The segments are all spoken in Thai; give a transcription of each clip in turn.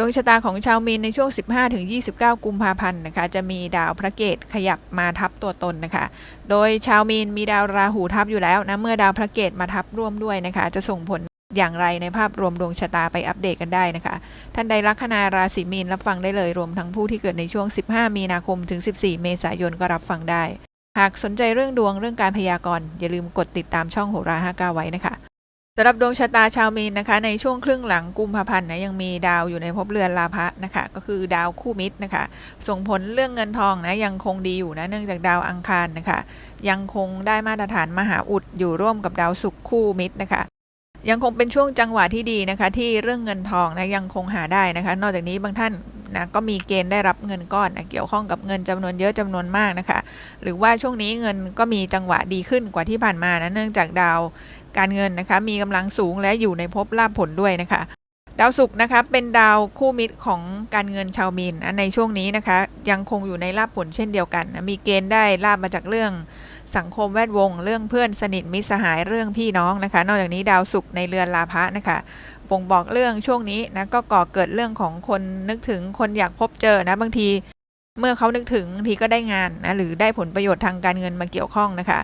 ดวงชะตาของชาวมีนในช่วง 15-29 กุมภาพันธ์นะคะ จะมีดาวพระเกตขยับมาทับตัวตนนะคะ โดยชาวมีนมีดาวราหูทับอยู่แล้วนะ เมื่อดาวพระเกตมาทับร่วมด้วยนะคะ จะส่งผลอย่างไรในภาพรวมดวงชะตาไปอัปเดตกันได้นะคะ ท่านใดลัคนาราศีมีนรับฟังได้เลยรวมทั้งผู้ที่เกิดในช่วง 15 มีนาคมถึง 14 เมษายนก็รับฟังได้ หากสนใจเรื่องดวงเรื่องการพยากรณ์อย่าลืมกดติดตามช่องโหรา59ไว้นะคะ สำหรับดวงชะตาชาวมีนนะคะ ในช่วงครึ่งหลังกุมภาพันธ์นะยังมีดาวอยู่ในภพเรือนลาภะนะคะ ก็คือดาวคู่มิตรนะคะ ส่งผลเรื่องเงินทองนะยังคงดีอยู่นะเนื่องจากดาวอังคารนะคะ ยังคงได้มาตรฐานมหาอุดอยู่ร่วมกับดาวศุกร์คู่มิตรนะคะ ยังคงเป็นช่วงจังหวะที่ดีนะคะ ที่เรื่องเงินทองนะยังคงหาได้นะคะ นอกจากนี้บางท่านนะก็มีเกณฑ์ได้รับเงินก้อนนะเกี่ยวข้องกับเงินจำนวนเยอะจำนวนมากนะคะ หรือว่าช่วงนี้เงินก็มีจังหวะดีขึ้นกว่าที่ผ่านมานะเนื่องจากดาว การเงินนะคะมีกำลังสูงและอยู่ในภพลาภผลด้วยนะคะดาวศุกร์นะคะเป็นดาวคู่มิตรของการเงินชาวมีนนในช่วงนี้นะคะ ยังคงอยู่ในลาภผลเช่นเดียวกัน มีเกณฑ์ได้ลาบมาจากเรื่องสังคมแวดวง เรื่องเพื่อนสนิทมิตรสหายเรื่องพี่น้องนะคะ นอกจากนี้ดาวศุกร์ในเรือนลาภะนะคะบ่งบอกเรื่องช่วงนี้นะก็ก่อเกิดเรื่องของคนนึกถึงคนอยากพบเจอนะบางที เมื่อเขานึกถึงบางทีก็ได้งานนะหรือได้ผลประโยชน์ทางการเงินมาเกี่ยวข้องนะคะ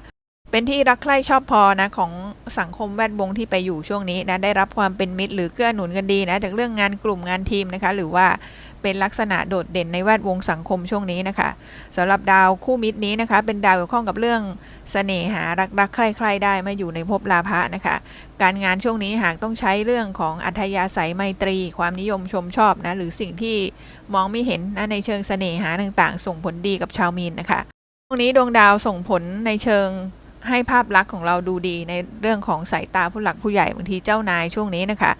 เป็นที่รักใคร่ชอบพอนะของสังคมแวดวงที่ไปอยู่ช่วงนี้นะได้รับความเป็นมิตรหรือเกื้อหนุนกันดีนะจากเรื่องงานกลุ่มงานทีมนะคะ หรือว่าเป็นลักษณะโดดเด่นในแวดวงสังคมช่วงนี้นะคะสำหรับดาวคู่มิตรนี้นะคะ เป็นดาวเกี่ยวข้องกับเรื่องเสน่หารักรักใคร่ๆได้มาอยู่ในภพลาภะนะคะ การงานช่วงนี้หากต้องใช้เรื่องของอัธยาศัยไมตรี ความนิยมชมชอบนะหรือสิ่งที่มองไม่เห็นนะในเชิงเสน่หาต่างๆ ส่งผลดีกับชาวมีนนะคะช่วงนี้ดวงดาวส่งผลในเชิง ให้ภาพลักษณ์ของเราดูดีในเรื่องของสายตาผู้หลักผู้ใหญ่บางทีเจ้านายช่วงนี้นะคะ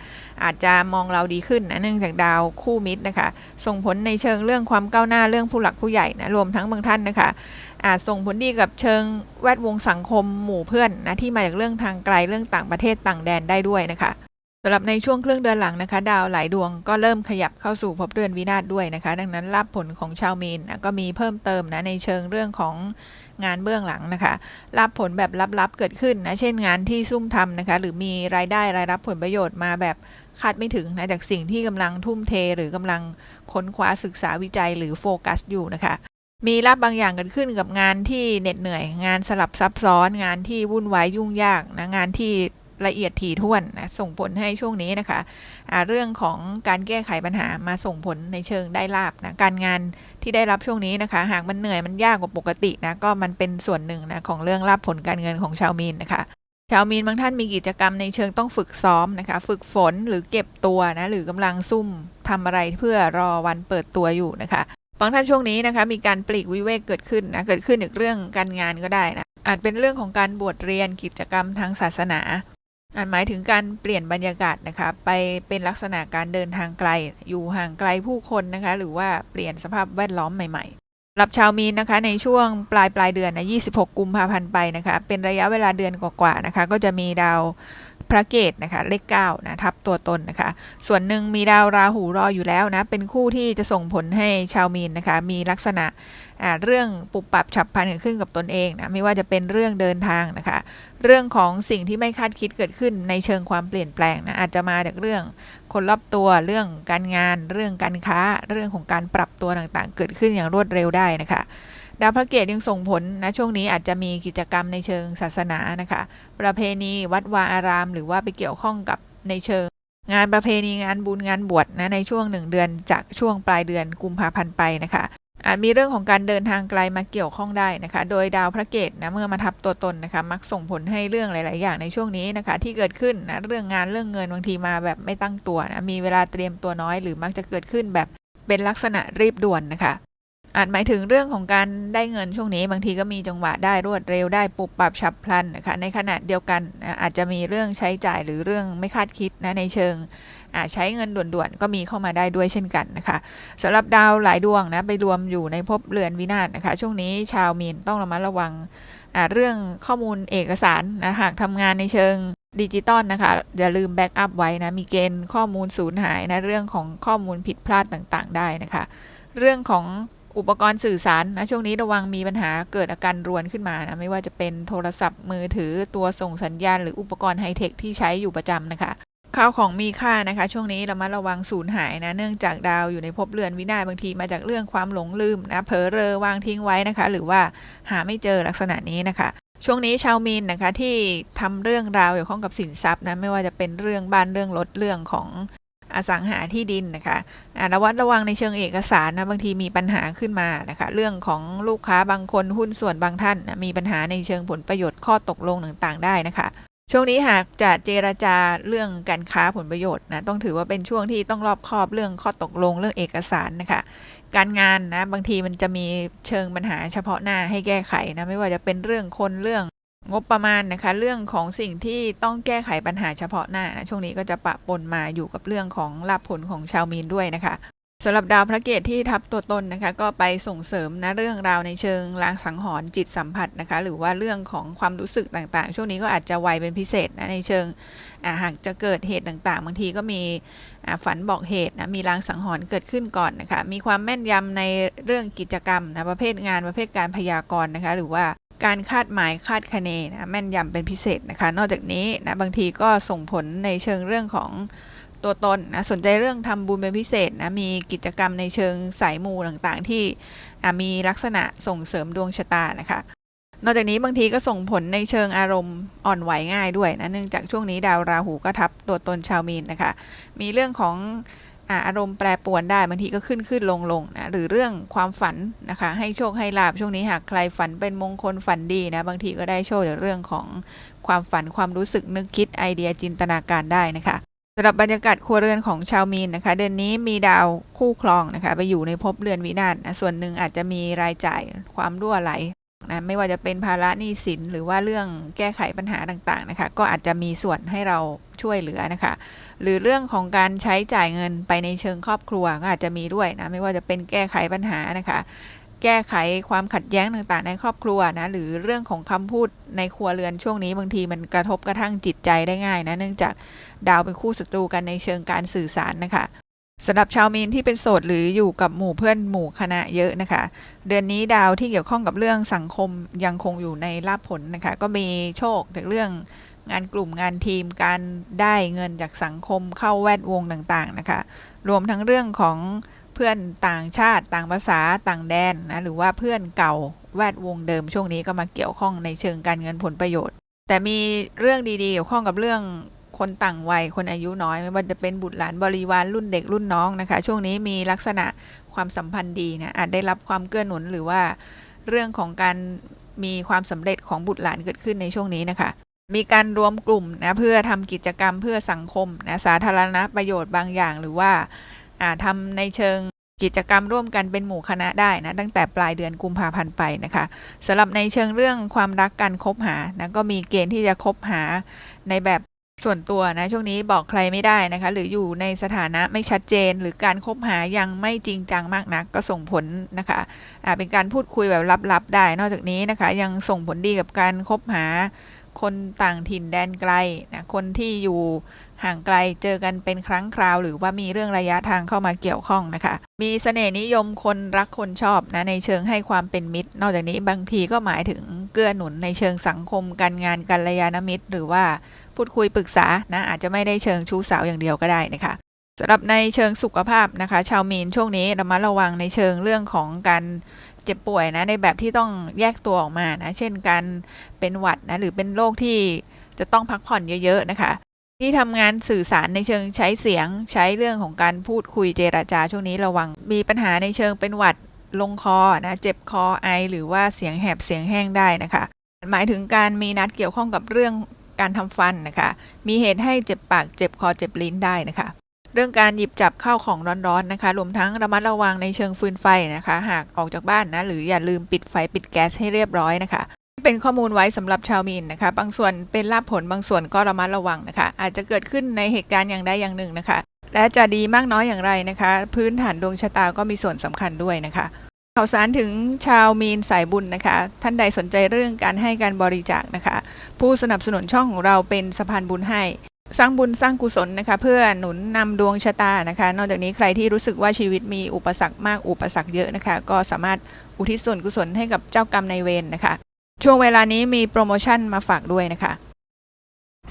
อาจจะมองเราดีขึ้นนะเนื่องจากดาวคู่มิตรนะคะ ส่งผลในเชิงเรื่องความก้าวหน้าเรื่องผู้หลักผู้ใหญ่นะรวมทั้งบางท่านนะคะ อาจส่งผลดีกับเชิงแวดวงสังคมหมู่เพื่อนนะที่มาจากเรื่องทางไกลเรื่องต่างประเทศต่างแดนได้ด้วยนะคะสำหรับในช่วงครึ่งเดือนหลังนะคะ ดาวหลายดวงก็เริ่มขยับเข้าสู่ภพเรือนวินาศด้วยนะคะ ดังนั้นลาภผลของชาวมีนนะก็มีเพิ่มเติมนะในเชิงเรื่องของ งานเบื้องหลังนะคะ รับผลแบบลับๆเกิดขึ้นนะเช่นงานที่ซุ่มทำนะคะ หรือมีรายได้รายรับผลประโยชน์มาแบบคาดไม่ถึงนะจากสิ่งที่กำลังทุ่มเท หรือกำลังค้นคว้าศึกษาวิจัยหรือโฟกัสอยู่นะคะมีลาบบางอย่างเกิดขึ้นกับงานที่เหน็ดเหนื่อย งานสลับซับซ้อน งานที่วุ่นวายยุ่งยากนะงานที่ ละเอียดถี่ถ้วนนะส่งผลให้ช่วงนี้นะคะะเรื่องของการแก้ไขปัญหามาส่งผลในเชิงได้ลาบนะการงานที่ได้รับช่วงนี้นะคะ หากมันเหนื่อยมันยากกว่าปกตินะก็มันเป็นส่วนหนึ่งนะของเรื่องลาบผลการเงินของชาวมีนนะคะชาวมีนบางท่านมีกิจกรรมในเชิงต้องฝึกซ้อมนะคะ ฝึกฝนหรือเก็บตัวนะหรือกำลังซุ่มทำอะไรเพื่อรอวันเปิดตัวอยู่นะคะบางท่านช่วงนี้นะคะ มีการปลีกวิเวกเกิดขึ้นนะเกิดขึ้นอีกเรื่องการงานก็ได้นะอาจเป็นเรื่องของการบวชเรียนกิจกรรมทางศาสนา อานหมายถึงการเปลี่ยนบรรยากาศนะคะ ไปเป็นลักษณะการเดินทางไกล อยู่ห่างไกลผู้คนนะคะ หรือว่าเปลี่ยนสภาพแวดล้อมใหม่ๆ หรับชาวมีนนะคะในช่วงปลายปลายเดือนนะ26 กุมภาพันธ์ไปนะคะเป็นระยะเวลาเดือนกว่าๆนะคะก็จะมีดาวพระเกตนะคะเลข9นะทับตัวตนนะคะ ส่วนหนึ่งมีดาวราหูรออยู่แล้วนะเป็นคู่ที่จะส่งผลให้ชาวมีนนะคะมีลักษณะเรื่องปุบปับฉับพลันเกิดขึ้นกับตนเองนะไม่ว่าจะเป็นเรื่องเดินทางนะคะ เรื่องของสิ่งที่ไม่คาดคิดเกิดขึ้นในเชิงความเปลี่ยนแปลงนะอาจจะมาจากเรื่อง คนรอบตัวเรื่องการงาน เรื่องการค้า เรื่องของการปรับตัวต่างๆ เกิดขึ้นอย่างรวดเร็วได้นะคะ ดาวพระเกตยังส่งผลนะช่วงนี้อาจจะมีกิจกรรมในเชิงศาสนานะคะ ประเพณีวัดวาอาราม หรือว่าไปเกี่ยวข้องกับในเชิง งานประเพณีงานบุญงานบวชนะในช่วงหนึ่งเดือนจากช่วงปลายเดือนกุมภาพันธ์ไปนะคะ อาจมีเรื่องของการเดินทางไกลมาเกี่ยวข้องได้นะคะ โดยดาวพระเกตนะเมื่อมาทับตัวตนนะคะ มักส่งผลให้เรื่องหลาย ๆ อย่างในช่วงนี้นะคะ ที่เกิดขึ้นนะเรื่องงานเรื่องเงินบางทีมาแบบไม่ตั้งตัวนะมีเวลาเตรียมตัวน้อย หรือมักจะเกิดขึ้นแบบเป็นลักษณะรีบด่วนนะคะ อาจหมายถึงเรื่องของการได้เงินช่วงนี้ บางทีก็มีจังหวะได้รวดเร็วได้ปุบปับฉับพลันนะคะ ในขณะเดียวกันอาจจะมีเรื่องใช้จ่ายหรือเรื่องไม่คาดคิดนะในเชิง ใช้เงินด่วนๆ ก็มีเข้ามาได้ด้วยเช่นกันนะคะสำหรับดาวหลายดวงนะไปรวมอยู่ในภพเรือนวินาศนะคะ ช่วงนี้ชาวมีนต้องระมัดระวังเรื่องข้อมูลเอกสารนะหากทำงานในเชิงดิจิตอลนะคะ อย่าลืมแบ็กอัพไว้นะ มีเกณฑ์ข้อมูลสูญหายนะ เรื่องของข้อมูลผิดพลาดต่างๆ ได้นะคะ เรื่องของอุปกรณ์สื่อสารนะช่วงนี้ระวังมีปัญหาเกิดอาการรวนขึ้นมานะไม่ว่าจะเป็นโทรศัพท์มือถือตัวส่งสัญญาณ หรืออุปกรณ์ไฮเทคที่ใช้อยู่ประจำนะคะ ข้าวของมีค่านะคะ ช่วงนี้เรามาระวังสูญหายนะ เนื่องจากดาวอยู่ในภพเรือนวินาศบางทีมาจากเรื่องความหลงลืมนะเผลอเรอวางทิ้งไว้นะคะ หรือว่าหาไม่เจอลักษณะนี้นะคะ ช่วงนี้ชาวมีนนะคะที่ทำเรื่องราวเกี่ยวข้องกับสินทรัพย์นะไม่ว่าจะเป็นเรื่องบ้านเรื่องรถเรื่องของอสังหาที่ดินนะคะอ่าระวัดระวังในเชิงเอกสารนะบางทีมีปัญหาขึ้นมานะคะ เรื่องของลูกค้าบางคนหุ้นส่วนบางท่านนะมีปัญหาในเชิงผลประโยชน์ข้อตกลงต่างๆ ได้นะคะ ช่วงนี้หากจะเจรจาเรื่องการค้าผลประโยชน์นะต้องถือว่าเป็นช่วงที่ต้องรอบคอบเรื่องข้อตกลงเรื่องเอกสารนะคะ การงานนะบางทีมันจะมีเชิงปัญหาเฉพาะหน้าให้แก้ไขนะไม่ว่าจะเป็นเรื่องคนเรื่องงบประมาณนะคะ เรื่องของสิ่งที่ต้องแก้ไขปัญหาเฉพาะหน้านะช่วงนี้ก็จะปะปนมาอยู่กับเรื่องของลาภผลของชาวมีนด้วยนะคะ สำหรับดาวพระเกตที่ทับตัวตนนะคะ ก็ไปส่งเสริมนะเรื่องราวในเชิงลางสังหรณ์จิตสัมผัสนะคะ หรือว่าเรื่องของความรู้สึกต่างๆ ช่วงนี้ก็อาจจะไวเป็นพิเศษนะในเชิงหากจะเกิดเหตุต่างๆ บางทีก็มีฝันบอกเหตุนะมีลางสังหรณ์เกิดขึ้นก่อนนะคะ มีความแม่นยำในเรื่องกิจกรรมนะประเภทงานประเภทการพยากรณ์นะคะ หรือว่าการคาดหมายคาดคะเนนะแม่นยำเป็นพิเศษนะคะ นอกจากนี้นะบางทีก็ส่งผลในเชิงเรื่องของ ตัวตนนะสนใจเรื่องทำบุญเป็นพิเศษนะมีกิจกรรมในเชิงสายมูต่างๆ ที่มีลักษณะส่งเสริมดวงชะตานะคะ นอกจากนี้บางทีก็ส่งผลในเชิงอารมณ์อ่อนไหวง่ายด้วยนะเนื่องจากช่วงนี้ดาวราหูก็ทับตัวตนชาวมีนนะคะ มีเรื่องของอาอารมณ์แปรปรวนได้บางทีก็ขึ้นขึ้นลงลงนะหรือเรื่องความฝันนะคะให้โชคให้ลาบช่วงนี้หากใครฝันเป็นมงคลฝันดีนะบางทีก็ได้โชคจากเรื่องของความฝันความรู้สึกนึกคิดไอเดียจินตนาการได้นะคะ สำหรับบรรยากาศครัวเรือนของชาวมีนนะคะ เดือนนี้มีดาวคู่ครองนะคะ ไปอยู่ในภพเรือนวินาศนะส่วนหนึ่งอาจจะมีรายจ่ายความรั่วไหลนะไม่ว่าจะเป็นภาระหนี้สินหรือว่าเรื่องแก้ไขปัญหาต่างๆนะคะ ก็อาจจะมีส่วนให้เราช่วยเหลือนะคะ หรือเรื่องของการใช้จ่ายเงินไปในเชิงครอบครัวก็อาจจะมีด้วยนะไม่ว่าจะเป็นแก้ไขปัญหานะคะ แก้ไขความขัดแย้งต่างๆ ในครอบครัวนะหรือเรื่องของคำพูดในครัวเรือนช่วงนี้บางทีมันกระทบกระทั่งจิตใจได้ง่ายนะเนื่องจากดาวเป็นคู่ศัตรูกันในเชิงการสื่อสารนะคะสำหรับชาวมีนที่เป็นโสดหรืออยู่กับหมู่เพื่อนหมู่คณะเยอะนะคะ เดือนนี้ดาวที่เกี่ยวข้องกับเรื่องสังคมยังคงอยู่ในลาภผลนะคะ ก็มีโชคจากเรื่องงานกลุ่มงานทีมการได้เงินจากสังคมเข้าแวดวงต่างๆนะคะ รวมทั้งเรื่องของ เพื่อนต่างชาติต่างภาษาต่างแดนนะหรือว่าเพื่อนเก่าแวดวงเดิมช่วงนี้ก็มาเกี่ยวข้องในเชิงการเงินผลประโยชน์ แต่มีเรื่องดีๆเกี่ยวข้องกับเรื่องคนต่างวัยคนอายุน้อยไม่ว่าจะเป็นบุตรหลานบริวารรุ่นเด็กรุ่นน้องนะคะ ช่วงนี้มีลักษณะความสัมพันธ์ดีนะอาจได้รับความเกื้อหนุนหรือว่า เรื่องของการมีความสำเร็จของบุตรหลานเกิดขึ้นในช่วงนี้นะคะ มีการรวมกลุ่มนะเพื่อทำกิจกรรมเพื่อสังคมนะสาธารณประโยชน์บางอย่าง หรือว่า ทำในเชิงกิจกรรมร่วมกันเป็นหมู่คณะได้นะตั้งแต่ปลายเดือนกุมภาพันธ์ไปนะคะสำหรับในเชิงเรื่องความรักการคบหานะก็มีเกณฑ์ที่จะคบหาในแบบส่วนตัวนะช่วงนี้บอกใครไม่ได้นะคะ หรืออยู่ในสถานะไม่ชัดเจน หรือการคบหายังไม่จริงจังมากนักก็ส่งผลนะคะอ่าเป็นการพูดคุยแบบลับๆได้ นอกจากนี้นะคะ ยังส่งผลดีกับการคบหา คนต่างถิ่นแดนไกลนะคนที่อยู่ห่างไกลเจอกันเป็นครั้งคราว หรือว่ามีเรื่องระยะทางเข้ามาเกี่ยวข้องนะคะ มีเสน่ห์นิยมคนรักคนชอบนะในเชิงให้ความเป็นมิตร นอกจากนี้บางทีก็หมายถึงเกื้อหนุนในเชิงสังคมการงานกัลยาณมิตร หรือว่าพูดคุยปรึกษานะอาจจะไม่ได้เชิงชู้สาวอย่างเดียวก็ได้นะคะสำหรับในเชิงสุขภาพนะคะ ชาวมีนช่วงนี้ระมัดระวังในเชิงเรื่องของการ เจ็บป่วยนะในแบบที่ต้องแยกตัวออกมานะเช่นการเป็นหวัดนะหรือเป็นโรคที่จะต้องพักผ่อนเยอะ ๆ นะคะ ที่ทำงานสื่อสารในเชิงใช้เสียงใช้เรื่องของการพูดคุยเจราจาช่วงนี้ระวัง มีปัญหาในเชิงเป็นหวัดลงคอนะเจ็บคอไอ หรือว่าเสียงแหบเสียงแห้งได้นะคะ หมายถึงการมีนัดเกี่ยวข้องกับเรื่องการทำฟันนะคะ มีเหตุให้เจ็บปากเจ็บคอเจ็บลิ้นได้นะคะ เรื่องการหยิบจับข้าวของร้อนๆนะคะ รวมทั้งระมัดระวังในเชิงฟืนไฟนะคะ หากออกจากบ้านนะ หรืออย่าลืมปิดไฟปิดแก๊สให้เรียบร้อยนะคะ เป็นข้อมูลไว้สำหรับชาวมีนนะคะ บางส่วนเป็นลาภผลบางส่วนก็ระมัดระวังนะคะ อาจจะเกิดขึ้นในเหตุการณ์อย่างใดอย่างหนึ่งนะคะ และจะดีมากน้อยอย่างไรนะคะ พื้นฐานดวงชะตาก็มีส่วนสำคัญด้วยนะคะข่าวสารถึงชาวมีนสายบุญนะคะ ท่านใดสนใจเรื่องการให้การบริจาคนะคะ ผู้สนับสนุนช่องของเราเป็นสะพานบุญให้ สร้างบุญสร้างกุศลนะคะเพื่อหนุนนำดวงชะตานะคะ นอกจากนี้ใครที่รู้สึกว่าชีวิตมีอุปสรรคมากอุปสรรคเยอะนะคะ ก็สามารถอุทิศส่วนกุศลให้กับเจ้ากรรมนายเวรนะคะ ช่วงเวลานี้มีโปรโมชั่นมาฝากด้วยนะคะ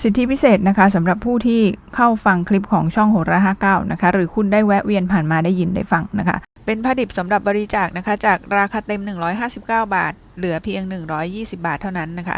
สิทธิพิเศษนะคะสำหรับผู้ที่เข้าฟังคลิปของช่องโหราห้าเก้านะคะ หรือคุณได้แวะเวียนผ่านมาได้ยินได้ฟังนะคะ เป็นผ้าดิบสำหรับบริจาคนะคะ จากราคาเต็ม 159 บาท เหลือเพียง 120 บาทเท่านั้นนะคะ